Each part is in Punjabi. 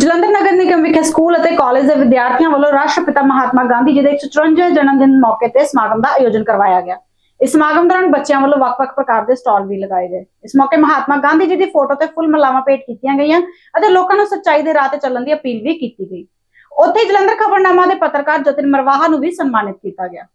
ਜਲੰਧਰ ਨਗਰ ਨਿਗਮ ਵਿਖੇ ਸਕੂਲ ਅਤੇ ਕਾਲਜ ਦੇ ਵਿਦਿਆਰਥੀਆਂ ਵੱਲੋਂ ਰਾਸ਼ਟਰਪਿਤਾ ਮਹਾਤਮਾ ਗਾਂਧੀ ਜੀ ਦੇ 154 ਜਨਮ ਦਿਨ ਮੌਕੇ ਤੇ ਸਮਾਗਮ ਦਾ ਆਯੋਜਨ ਕਰਵਾਇਆ ਗਿਆ। ਇਸ ਸਮਾਗਮ ਦੌਰਾਨ ਬੱਚਿਆਂ ਵੱਲੋਂ ਵੱਖ-ਵੱਖ ਪ੍ਰਕਾਰ ਦੇ ਸਟਾਲ ਵੀ ਲਗਾਏ ਗਏ। ਇਸ ਮੌਕੇ ਮਹਾਤਮਾ ਗਾਂਧੀ ਜੀ ਦੀ ਫੋਟੋ ਤੇ ਫੁੱਲ ਮਲਾਵਾਂ ਭੇਟ ਕੀਤੀਆਂ ਗਈਆਂ ਅਤੇ ਲੋਕਾਂ ਨੂੰ ਸੱਚਾਈ ਦੇ ਰਾਹ ਤੇ ਚੱਲਣ ਦੀ ਅਪੀਲ ਵੀ ਕੀਤੀ ਗਈ। ਉੱਥੇ ਜਲੰਧਰ ਖਬਰਨਾਮਾ ਦੇ ਪੱਤਰਕਾਰ ਜਤਿਨ ਮਰਵਾਹਾ ਨੂੰ ਵੀ ਸਨਮਾਨਿਤ ਕੀਤਾ ਗਿਆ।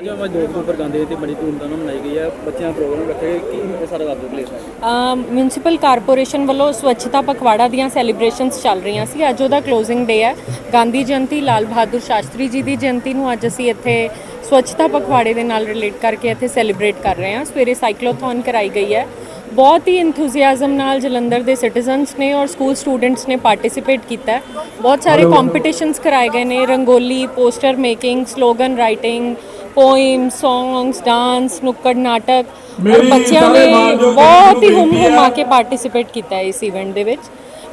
ਅੱਜ ਮੈਂ ਦੋ ਅਕਤੂਬਰ ਤੇ ਬੜੀ ਧੂਮਧਾਮ ਨਾਲ ਮਨਾਈ ਗਈ ਹੈ ਬੱਚਿਆਂ ਪ੍ਰੋਗਰਾਮ ਰੱਖਿਆ ਗਿਆ। ਸਾਰਾ ਦੱਸ ਦਿਓ ਪਲੀਜ਼ ਮਿਊਨਿਸਪਲ ਕਾਰਪੋਰੇਸ਼ਨ ਵੱਲੋਂ ਸਵੱਛਤਾ ਪਖਵਾੜਾ ਦੀਆਂ ਸੈਲੀਬ੍ਰੇਸ਼ਨਸ ਚੱਲ ਰਹੀਆਂ ਸੀ। ਅੱਜ ਉਹਦਾ ਕਲੋਜ਼ਿੰਗ ਡੇ ਹੈ ਗਾਂਧੀ ਜਯੰਤੀ, ਲਾਲ ਬਹਾਦਰ ਸ਼ਾਸਤਰੀ ਜੀ ਦੀ ਜਯੰਤੀ ਨੂੰ ਅੱਜ ਅਸੀਂ ਇੱਥੇ ਸਵੱਛਤਾ ਪਖਵਾੜੇ ਦੇ ਨਾਲ ਰਿਲੇਟ ਕਰਕੇ ਇੱਥੇ ਸੈਲੀਬ੍ਰੇਟ ਕਰ ਰਹੇ ਹਾਂ। ਸਵੇਰੇ ਸਾਈਕਲੋਥੌਨ ਕਰਾਈ ਗਈ ਹੈ। ਬਹੁਤ ਹੀ ਇੰਥੂਸੀਆਜ਼ਮ ਨਾਲ ਜਲੰਧਰ ਦੇ ਸਿਟੀਜ਼ਨਸ ਨੇ ਔਰ ਸਕੂਲ ਸਟੂਡੈਂਟਸ ਨੇ ਪਾਰਟਿਸਿਪੇਟ ਕੀਤਾ ਹੈ। ਬਹੁਤ ਸਾਰੇ ਕੰਪੀਟੀਸ਼ਨਸ ਕਰਾਏ ਗਏ ਨੇ rangoli poster making slogan writing poem songs dance nukkad natak. ਔਰ ਬੱਚਿਆਂ ਨੇ ਬਹੁਤ ਹੀ ਹੁਮ ਹੁਮਾ ਕੇ ਪਾਰਟਿਸਿਪੇਟ ਕੀਤਾ ਇਸ ਇਵੈਂਟ ਦੇ ਵਿੱਚ।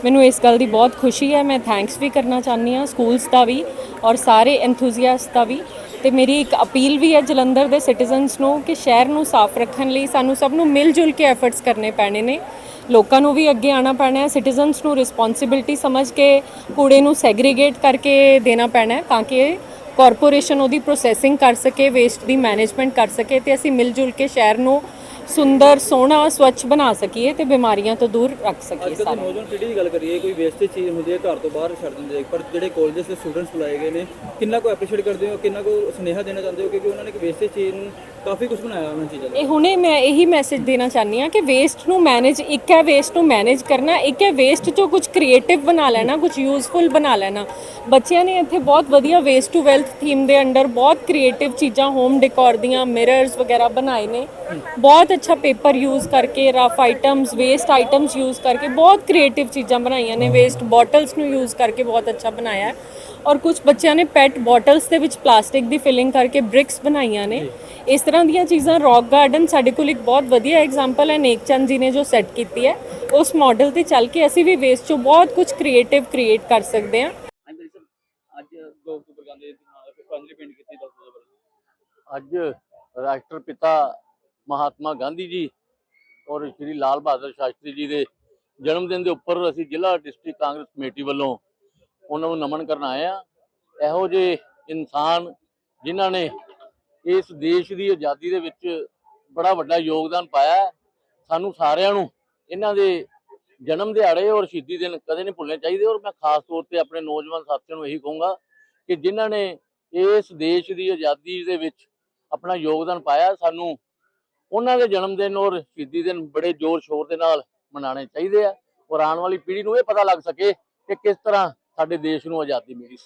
ਮੈਨੂੰ ਇਸ ਗੱਲ ਦੀ ਬਹੁਤ ਖੁਸ਼ੀ ਹੈ, ਮੈਂ ਥੈਂਕਸ ਵੀ ਕਰਨਾ ਚਾਹੁੰਦੀ ਹਾਂ ਸਕੂਲਸ ਦਾ ਵੀ ਔਰ ਸਾਰੇ ਐਂਥੂਸੀਆਸਟ ਦਾ ਵੀ। ਤੇ ਮੇਰੀ ਇੱਕ ਅਪੀਲ ਵੀ ਹੈ ਜਲੰਧਰ ਦੇ ਸਿਟੀਜ਼ਨਸ ਨੂੰ ਕਿ ਸ਼ਹਿਰ ਨੂੰ ਸਾਫ਼ ਰੱਖਣ ਲਈ ਸਾਨੂੰ ਸਭ ਨੂੰ ਮਿਲ ਜੁਲ ਕੇ ਐਫਰਟਸ ਕਰਨੇ ਪੈਣੇ ਨੇ। ਲੋਕਾਂ ਨੂੰ ਵੀ ਅੱਗੇ ਆਉਣਾ ਪੈਣਾ ਹੈ ਸਿਟੀਜ਼ਨਸ ਨੂੰ ਰਿਸਪੌਂਸਿਬਿਲਟੀ ਸਮਝ ਕੇ ਕੂੜੇ ਨੂੰ ਸੈਗਰੀਗੇਟ ਕਰਕੇ ਦੇਣਾ ਪੈਣਾ ਹੈ ਤਾਂ ਕਿ ਕਾਰਪੋਰੇਸ਼ਨ ਉਹਦੀ ਪ੍ਰੋਸੈਸਿੰਗ ਕਰ ਸਕੇ ਵੇਸਟ ਦੀ ਮੈਨੇਜਮੈਂਟ ਕਰ ਸਕੇ ਤੇ ਅਸੀਂ ਮਿਲ ਜੁਲ ਕੇ ਸ਼ਹਿਰ ਨੂੰ ਸੁੰਦਰ ਸੋਹਣਾ ਸਵੱਛ ਬਣਾ ਸਕੀਏ ਤੇ ਬਿਮਾਰੀਆਂ ਤੋਂ ਦੂਰ ਰੱਖ ਸਕੀਏ ਅੱਜ ਕੱਲ੍ਹ ਸਾਰੇ। ਨੌਜਵਾਨ ਪੀੜ੍ਹੀ ਦੀ ਗੱਲ ਕਰੀਏ ਕੋਈ ਵੇਸਟੇਜ ਚੀਜ਼ ਹੁੰਦੀ ਹੈ ਘਰ ਤੋਂ ਬਾਹਰ ਛੱਡ ਦਿੰਦੇ ਆ। ਪਰ ਜਿਹੜੇ ਕਾਲਜਸ ਦੇ ਸਟੂਡੈਂਟਸ ਬੁਲਾਏ ਗਏ ਨੇ ਕਿੰਨਾ ਕੋ ਐਪਰੀਸ਼ੀਏਟ ਕਰਦੇ ਹੋ ਕਿੰਨਾ ਕੋ ਸੁਨੇਹਾ ਦੇਣਾ ਚਾਹੁੰਦੇ ਹੋ? ਕਿਉਂਕਿ ਉਹਨਾਂ ਨੇ ਇੱਕ ਵੇਸਟੇਜ ਚੀਜ਼ ਨੂੰ ਕਾਫੀ ਕੁਝ ਬਣਾਇਆ ਉਹਨਾਂ ਚੀਜ਼ਾਂ ਦਾ। ਇਹ ਹੁਣੇ ਮੈਂ ਇਹੀ ਮੈਸੇਜ ਦੇਣਾ ਚਾਹਨੀ ਆ ਕਿ ਵੇਸਟ ਨੂੰ ਮੈਨੇਜ ਇੱਕ ਹੈ ਵੇਸਟ ਨੂੰ ਮੈਨੇਜ ਕਰਨਾ ਇੱਕ ਹੈ ਵੇਸਟ ਚੋਂ ਕੁਝ ਕ੍ਰੀਏਟਿਵ ਬਣਾ ਲੈਣਾ ਕੁਝ ਯੂਜ਼ਫੁਲ ਬਣਾ ਲੈਣਾ। ਬੱਚਿਆਂ ਨੇ ਇੱਥੇ ਬਹੁਤ ਵਧੀਆ ਵੇਸਟ ਟੂ ਵੈਲਥ ਥੀਮ ਦੇ ਅੰਡਰ ਬਹੁਤ ਕ੍ਰੀਏਟਿਵ ਚੀਜ਼ਾਂ ਹੋਮ ਡੈਕੋਰ ਦੀਆਂ ਮਿਰਰਸ ਵਗੈਰਾ ਬਣਾਏ ਨੇ। ਬਹੁਤ ਅੱਛਾ ਪੇਪਰ ਯੂਜ਼ ਕਰਕੇ rough items waste items use ਕਰਕੇ ਬਹੁਤ ਕ੍ਰੀਏਟਿਵ ਚੀਜ਼ਾਂ ਬਣਾਈਆਂ ਨੇ। ਵੇਸਟ ਬੋਟਲਸ ਨੂੰ ਯੂਜ਼ ਕਰਕੇ ਬਹੁਤ ਅੱਛਾ ਬਣਾਇਆ ਔਰ ਕੁਝ ਬੱਚਿਆਂ ਨੇ ਪੈਟ ਬੋਟਲਸ ਦੇ ਵਿੱਚ ਪਲਾਸਟਿਕ ਦੀ ਫਿਲਿੰਗ ਕਰਕੇ ਬ੍ਰਿਕਸ ਬਣਾਈਆਂ ਨੇ। ਇਸ ਤਰ੍ਹਾਂ ਦੀਆਂ ਚੀਜ਼ਾਂ ਰੌਕ ਗਾਰਡਨ ਸਾਡੇ ਕੋਲ ਇੱਕ ਬਹੁਤ ਵਧੀਆ ਐਗਜ਼ਾਮਪਲ ਹੈ ਨੇਕਚੰਦ ਜੀ ਨੇ ਜੋ ਸੈੱਟ ਕੀਤੀ ਹੈ। ਉਸ ਮਾਡਲ ਤੇ ਚੱਲ ਕੇ ਅਸੀਂ ਵੀ ਵੇਸਟ ਚੋਂ ਬਹੁਤ ਕੁਝ ਕ੍ਰੀਏਟਿਵ ਕ੍ਰੀਏਟ ਕਰ ਸਕਦੇ ਹਾਂ। ਅੱਜ 2 ਅਕਤੂਬਰ ਗਾਂਧੀ ਦੇ ਨਾਲ ਪੰਜਲੀ ਪਿੰਡ ਕੀਤੀ ਦੱਸ ਦਿਓ ਜ਼ਰਾ। ਅੱਜ ਰਾਸ਼ਟਰਪਿਤਾ ਮਹਾਤਮਾ ਗਾਂਧੀ ਜੀ ਔਰ ਸ਼੍ਰੀ ਲਾਲ ਬਹਾਦਰ ਸ਼ਾਸਤਰੀ ਜੀ ਦੇ ਜਨਮ ਦਿਨ ਦੇ ਉੱਪਰ ਅਸੀਂ ਜ਼ਿਲ੍ਹਾ ਡਿਸਟ੍ਰਿਕਟ ਕਾਂਗਰਸ ਕਮੇਟੀ ਵੱਲੋਂ ਉਹਨਾਂ ਨੂੰ ਨਮਨ ਕਰਨ ਆਏ ਆ ਇਹੋ ਜਿਹੇ ਇਨਸਾਨ ਜਿਨ੍ਹਾਂ ਨੇ ਇਸ ਦੇਸ਼ ਦੀ ਆਜ਼ਾਦੀ ਦੇ ਵਿੱਚ ਬੜਾ ਵੱਡਾ ਯੋਗਦਾਨ ਪਾਇਆ ਹੈ। ਸਾਨੂੰ ਸਾਰਿਆਂ ਨੂੰ ਇਹਨਾਂ ਦੇ ਜਨਮ ਦਿਹਾੜੇ ਔਰ ਸ਼ਹੀਦੀ ਦਿਨ ਕਦੇ ਨਹੀਂ ਭੁੱਲਣੇ ਚਾਹੀਦੇ। ਔਰ ਮੈਂ ਖਾਸ ਤੌਰ ਤੇ ਆਪਣੇ ਨੌਜਵਾਨ ਸਾਥੀਆਂ ਨੂੰ ਇਹੀ ਕਹੂੰਗਾ ਕਿ ਜਿਨ੍ਹਾਂ ਨੇ ਇਸ ਦੇਸ਼ ਦੀ ਆਜ਼ਾਦੀ ਦੇ ਵਿੱਚ ਆਪਣਾ ਯੋਗਦਾਨ ਪਾਇਆ, ਸਾਨੂੰ ਉਹਨਾਂ ਦੇ ਜਨਮ ਦਿਨ ਔਰ ਸ਼ਹੀਦੀ ਦਿਨ ਬੜੇ ਜ਼ੋਰ ਸ਼ੋਰ ਦੇ ਨਾਲ ਮਨਾਉਣੇ ਚਾਹੀਦੇ ਆ। ਔਰ ਆਉਣ ਵਾਲੀ ਪੀੜ੍ਹੀ ਨੂੰ ਇਹ ਪਤਾ ਲੱਗ ਸਕੇ ਕਿ ਕਿਸ ਤਰ੍ਹਾਂ ਸਾਡੇ ਦੇਸ਼ ਨੂੰ ਆਜ਼ਾਦੀ ਮਿਲੀ ਸੀ।